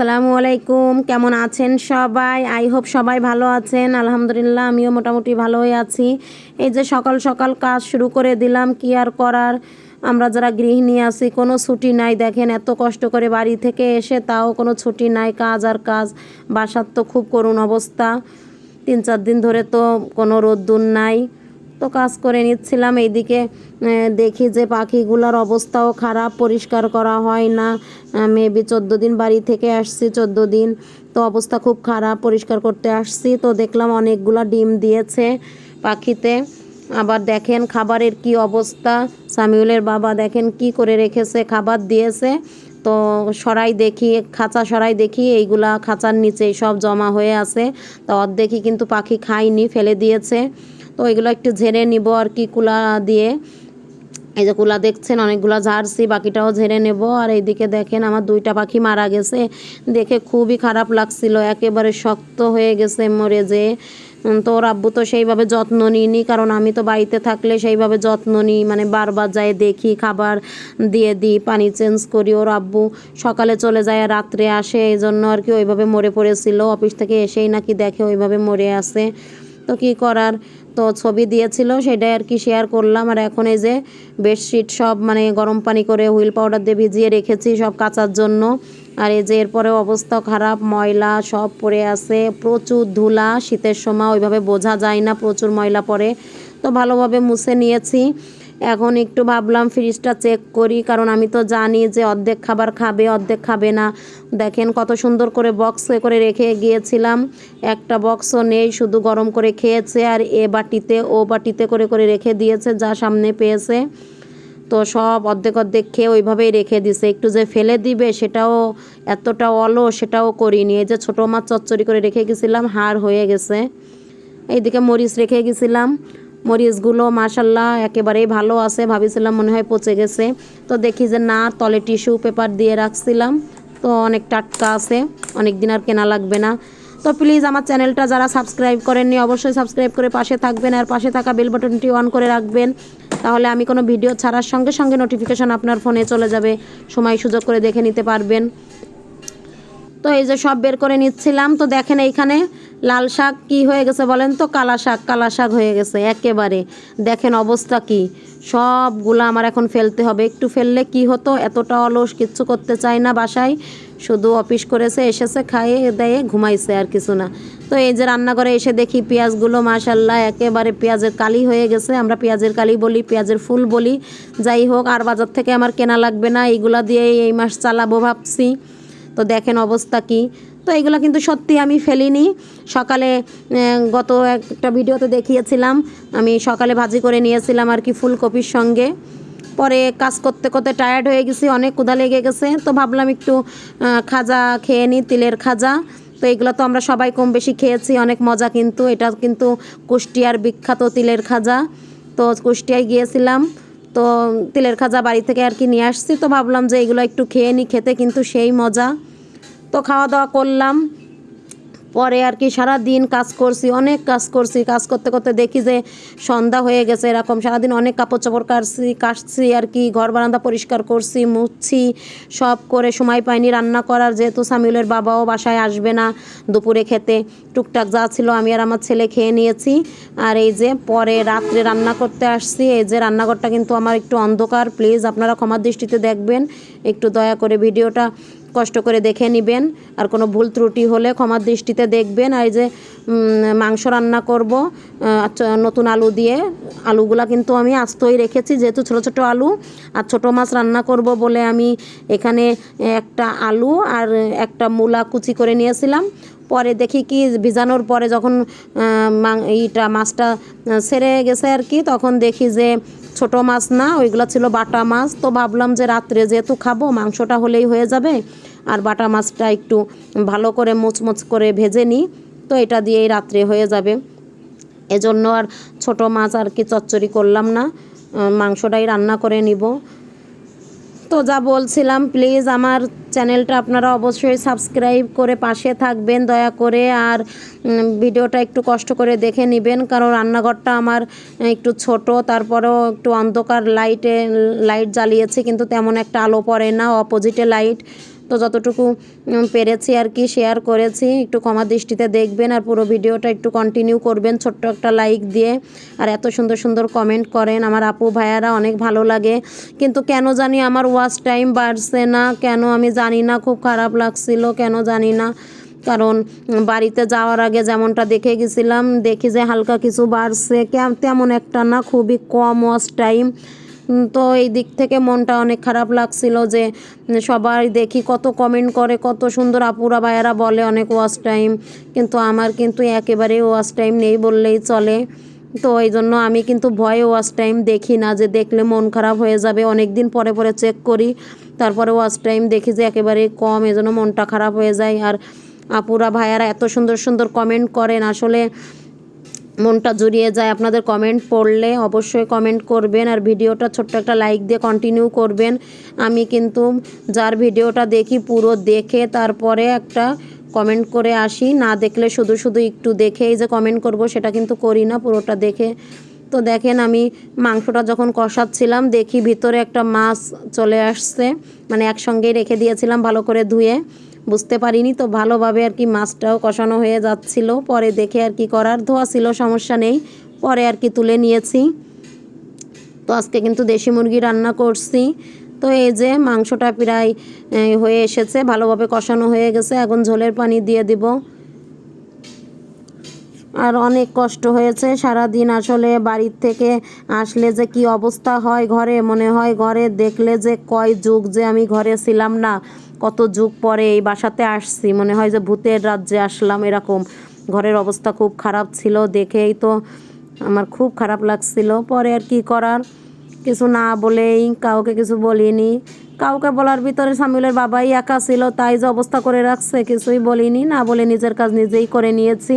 আসসালামু আলাইকুম। কেমন আছেন সবাই? আই হোপ সবাই ভালো আছেন। আলহামদুলিল্লাহ, আমিও মোটামুটি ভালোই আছি। এই যে সকাল সকাল কাজ শুরু করে দিলাম, কি আর করার? আমরা যারা গৃহিণী আছি, কোনো ছুটি নাই। দেখেন এত কষ্ট করে বাড়ি থেকে এসে তাও কোনো ছুটি নাই, কাজ আর কাজ। বাসার তো খুব করুণ অবস্থা। তিন চার দিন ধরে তো কোনো রোদ্দুর নাই। তো কাজ করে নিচ্ছিলাম। এইদিকে দেখি যে পাখিগুলোর অবস্থাও খারাপ, পরিষ্কার করা হয় না। মেবি চোদ্দ দিন বাড়ি থেকে আসছি, চোদ্দ দিন তো অবস্থা খুব খারাপ, পরিষ্কার করতে আসছি। তো দেখলাম অনেকগুলো ডিম দিয়েছে পাখিতে। আবার দেখেন খাবারের কি অবস্থা। সামিউলের বাবা দেখেন কি করে রেখেছে, খাবার দিয়েছে। তো সরাই দেখি, খাঁচা সরাই দেখি, এইগুলা খাঁচার নিচেই সব জমা হয়ে আছে। তো অর্ধেকই কিন্তু পাখি খায়নি, ফেলে দিয়েছে। তো এগুলো একটু ঝেড়ে নিব আর কি কুলা দিয়ে। এই যে কুলা দেখছেন, অনেকগুলো ঝাড়ছি, বাকিটাও ঝেড়ে নেব। আর এইদিকে দেখেন, আমার দুইটা পাখি মারা গেছে। দেখে খুবই খারাপ লাগছিল, একেবারে শক্ত হয়ে গেছে মরে যে। তো ওর আব্বু তো সেইভাবে যত্ন নিইনি, কারণ আমি তো বাড়িতে থাকলে সেইভাবে যত্ন নিই। মানে বারবার যাই দেখি, খাবার দিয়ে দিই, পানি চেঞ্জ করি। ওর আব্বু সকালে চলে যায়, রাত্রে আসে। এই জন্য আর কি ওইভাবে মরে পড়েছিল। অফিস থেকে এসেই নাকি দেখে ওইভাবে মরে আসে তো কি করার? তো ছবি দিয়েছিল, সেটাই আর কি শেয়ার করলাম। আর এখন এই যে বেডশিট সব মানে গরম পানি করে হুইল পাউডার দিয়ে ভিজিয়ে রেখেছি সব কাচার জন্য। আর এই যে এরপরে অবস্থা খারাপ, ময়লা সব পড়ে আছে, প্রচুর ধুলা, শীতের সময় ওইভাবে বোঝা যায় না প্রচুর ময়লা পড়ে। তো ভালোভাবে মুছে নিয়েছি। এখন একটু ভাবলাম ফ্রিজটা চেক করি, কারণ আমি তো জানি যে অর্ধেক খাবার খাবে, অর্ধেক খাবে না। দেখেন কত সুন্দর করে বক্সে করে রেখে গিয়েছিলাম। একটা বক্সও নেই, শুধু গরম করে খেয়েছে, আর এ বাটিতে, ও বাটিতে করে করে রেখে দিয়েছে, যা সামনে পেয়েছে। তো সব অর্ধেক অর্ধেক খেয়ে ওইভাবেই রেখে দিছে। একটু যে ফেলে দিবে, সেটাও এতটা অলো, সেটাও করিনি। এই যে ছোটো মাছ চচ্চড়ি করে রেখে গেছিলাম, হাড় হয়ে গেছে। এইদিকে মরিচ রেখে গেছিলাম। মরিচগুলো মাশাল্লাহ একেবারেই ভালো আছে, ভাবিছিলাম মনে হয় পচে গেছে। তো দেখি যে না, তলে টিস্যু পেপার দিয়ে রাখছিলাম। তো অনেক টাটকা আছে অনেক দিন আর কেনা লাগবে না। তো প্লিজ আমার চ্যানেলটা যারা সাবস্ক্রাইব করেননি, অবশ্যই সাবস্ক্রাইব করে পাশে থাকবেন আর পাশে থাকা বেল বাটনটি অন করে রাখবেন। তাহলে আমি কোনো ভিডিও ছাড়ার সঙ্গে সঙ্গে নোটিফিকেশন আপনার ফোনে চলে যাবে। সময় সুযোগ করে দেখে নিতে পারবেন। তো এই যে সব বের করে নিচ্ছিলাম। তো দেখেন এইখানে লাল শাক কি হয়ে গেছে বলেন তো? কালা শাক কালা শাক হয়ে গেছে একেবারে। দেখেন অবস্থা কি? সবগুলো আমার এখন ফেলতে হবে। একটু ফেললে কি হতো? এতটা অলস, কিচ্ছু করতে চায় না বাসায়। শুধু অফিস করেছে, এসেছে খাইয়ে দেয়ে ঘুমাইছে আর কিছু না। তো এই যে রান্নাঘরে এসে দেখি পেঁয়াজগুলো মাশাল্লাহ একেবারে পেঁয়াজের কালি হয়ে গেছে। আমরা পেঁয়াজের কালি বলি, পেঁয়াজের ফুল বলি। যাই হোক, আর বাজার থেকে আমার কেনা লাগবে না। এইগুলা দিয়েই এই মাস চালাবো ভাবছি। তো দেখেন অবস্থা কি? তো এগুলো কিন্তু সত্যি আমি ফেলিনি। সকালে গত একটা ভিডিওতে দেখিয়েছিলাম। আমি সকালে ভাজি করে নিয়েছিলাম আর কি ফুলকপির সঙ্গে। পরে কাজ করতে করতে টায়ার্ড হয়ে গেছি, অনেক ক্ষুধা লেগে গেছে। তো ভাবলাম একটু খাজা খেয়ে নিই তিলের খাজা। তো এগুলো তো আমরা সবাই কম বেশি খেয়েছি, অনেক মজা কিন্তু। এটা কিন্তু কুষ্টিয়ার বিখ্যাত তিলের খাজা। তো কুষ্টিয়ায় গিয়েছিলাম। তো তিলের খাজা বাড়ি থেকে আর কি নিয়ে আসছি। তো ভাবলাম যে এগুলো একটু খেয়ে নিই খেতে কিন্তু সেই মজা। তো খাওয়া দাওয়া করলাম। পরে আর কি সারা দিন কাজ করছি, অনেক কাজ করছি। কাজ করতে করতে দেখি যে সন্ধ্যা হয়ে গেছে এরকম। সারাদিন অনেক কাপড় চাপড় কাটছি কাটছি আর কি। ঘর বারান্দা পরিষ্কার করছি, মুছছি, সব করে সময় পাইনি রান্না করার। যেহেতু সামিউলের বাবাও বাসায় আসবে না দুপুরে খেতে। টুকটাক যা ছিল আমি আর আমার ছেলে খেয়ে নিয়েছি। আর এই যে পরে রাত্রে রান্না করতে আসছি। এই যে রান্নাঘরটা কিন্তু আমার একটু অন্ধকার। প্লিজ আপনারা ক্ষমার দৃষ্টিতে দেখবেন। একটু দয়া করে ভিডিওটা কষ্ট করে দেখে নেবেন। আর কোনো ভুল ত্রুটি হলে ক্ষমার দৃষ্টিতে দেখবেন। আর এই যে মাংস রান্না করব আচ্ছা নতুন আলু দিয়ে, আলুগুলা কিন্তু আমি আস্তই রেখেছি, যেহেতু ছোটো ছোটো আলু। আর ছোটো মাছ রান্না করব বলে আমি এখানে একটা আলু আর একটা মূলা কুচি করে নিয়েছিলাম। পরে দেখি কি, ভিজানোর পরে যখন এইটা মাছটা সেরে গেছে আর কি, তখন দেখি যে ছোট মাছ না, ওইগুলো ছিল বাটা মাছ। তো ভাবলাম যে রাত্রে যেহেতু খাব, মাংসটা হলেই হয়ে যাবে। আর বাটা মাছটা একটু ভালো করে মুচমুচ করে ভেজে নিই, তো এটা দিয়েই রাত্রে হয়ে যাবে। এজন্য আর ছোট মাছ আর কি চচ্চড়ি করলাম না মাংসটাই রান্না করে নিব। তো যা বলছিলাম প্লিজ আমার চ্যানেলটা আপনারা অবশ্যই সাবস্ক্রাইব করে পাশে থাকবেন, দয়া করে। আর ভিডিওটা একটু কষ্ট করে দেখে নেবেন, কারণ রান্নাঘরটা আমার একটু ছোট, তারপরেও একটু অন্ধকার লাইটে লাইট জ্বালিয়েছে, কিন্তু তেমন একটা আলো পড়ে না অপোজিটে লাইট তো যতটুকু পেরেছি আর কি শেয়ার করেছি। একটু ক্ষমা দৃষ্টিতে দেখবেন আর পুরো ভিডিওটা একটু কন্টিনিউ করবেন ছোট্ট একটা লাইক দিয়ে। আর এত সুন্দর সুন্দর কমেন্ট করেন। আমার আপু ভাইয়ারা অনেক ভালো লাগে। কিন্তু কেন জানি আমার ওয়াচ টাইম বাড়ছে না? কেন আমি জানি না, খুব খারাপ লাগছিল, কেন জানি না। কারণ বাড়িতে যাওয়ার আগে যেমনটা দেখে গেছিলাম, দেখি যে হালকা কিছু বাড়ছে। তেমন একটা না, খুবই কম ওয়াচ টাইম তো এই দিক থেকে মনটা অনেক খারাপ লাগছিল যে সবাই দেখি কত কমেন্ট করে, কত সুন্দর আপুরা ভাইয়ারা বলে অনেক ওয়াচ টাইম কিন্তু আমার কিন্তু একেবারে ওয়াচ টাইম নেই বললেই চলে। তো এই জন্য আমি কিন্তু ভয়ে ওয়াচ টাইম দেখি না যে, দেখলে মন খারাপ হয়ে যাবে। অনেক দিন পরে পরে চেক করি, তারপরে ওয়াচ টাইম দেখি যে, একেবারে কম এজন্য মনটা খারাপ হয়ে যায়। আর আপুরা ভাইয়ারা এত সুন্দর সুন্দর কমেন্ট করেন, আসলে মনটা জুড়িয়ে যায়। আপনাদের কমেন্ট পড়লে অবশ্যই কমেন্ট করবেন আর ভিডিওটা ছোট্ট একটা লাইক দিয়ে কন্টিনিউ করবেন। আমি কিন্তু যার ভিডিওটা দেখি পুরো দেখে তারপরে একটা কমেন্ট করে আসি। না দেখলে শুধু শুধু একটু দেখেই যে কমেন্ট করব সেটা কিন্তু করি না, পুরোটা দেখে। তো দেখেন আমি মাংসটা যখন কষাচ্ছিলাম, দেখি ভিতরে একটা মাছ চলে আসছে। মানে একসঙ্গেই রেখে দিয়েছিলাম ভালো করে ধুয়ে। বুঝতে পারিনি, তো ভালোভাবে আর কি মাছটাও কষানো হয়ে যাচ্ছিল। পরে দেখে আর কি করার ধোয়া ছিল, সমস্যা নেই। পরে আর কি তুলে নিয়েছি। তো আজকে কিন্তু দেশি মুরগি রান্না করছি। তো এই যে মাংসটা প্রায় হয়ে এসেছে, ভালোভাবে কষানো হয়ে গেছে। এখন ঝোলের পানি দিয়ে দিব। আর অনেক কষ্ট হয়েছে সারা দিন আসলে বাড়ির থেকে আসলে যে কি অবস্থা হয় ঘরে, মনে হয় ঘরে দেখলে যে কয় যুগ যে আমি ঘরে ছিলাম না। কত যুগ পরে এই বাসাতে আসছি। মনে হয় যে ভূতের রাজ্যে আসলাম এরকম। ঘরের অবস্থা খুব খারাপ ছিল দেখেই তো আমার খুব খারাপ লাগছিল। পরে আর কি করার? কিছু না বলেই কাউকে কিছু বলিনি। কাউকে বলার ভিতরে সামিউলের বাবাই একা ছিল, তাই যে অবস্থা করে রাখছে, কিছুই বলিনি। না বলে নিজের কাজ নিজেই করে নিয়েছি।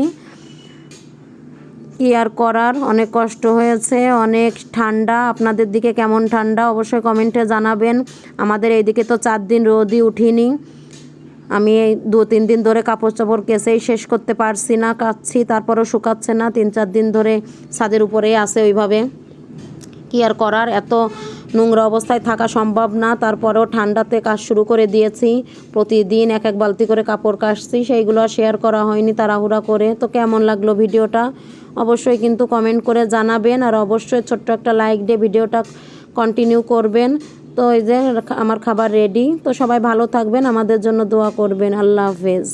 কি আর করার অনেক কষ্ট হয়েছে, অনেক ঠান্ডা। আপনাদের দিকে কেমন ঠান্ডা অবশ্যই কমেন্টে জানাবেন। আমাদের এইদিকে তো চার দিন রোদই উঠিনি। আমি এই দু তিন দিন ধরে কাপড় চাপড় কেসেই শেষ করতে পারছি না কাচ্ছি তারপরেও শুকাচ্ছে না। তিন চার দিন ধরে ছাদের উপরেই আছে ওইভাবে। কি আর করার? এত নোংরা অবস্থায় থাকা সম্ভব না। তারপরেও ঠান্ডাতে কাজ শুরু করে দিয়েছি। প্রতিদিন এক এক বালতি করে কাপড় কাচছি, সেইগুলো শেয়ার করা হয়নি তাড়াহুড়া করে। তো কেমন লাগল ভিডিওটা? অবশ্যই কিন্তু কমেন্ট করে জানাবেন আর অবশ্যই ছোট্ট একটা লাইক দিয়ে ভিডিওটা কন্টিনিউ করবেন। তো এই যে, আমার খাবার রেডি তো সবাই ভালো থাকবেন, আমাদের জন্য দোয়া করবেন। আল্লাহ হাফেজ।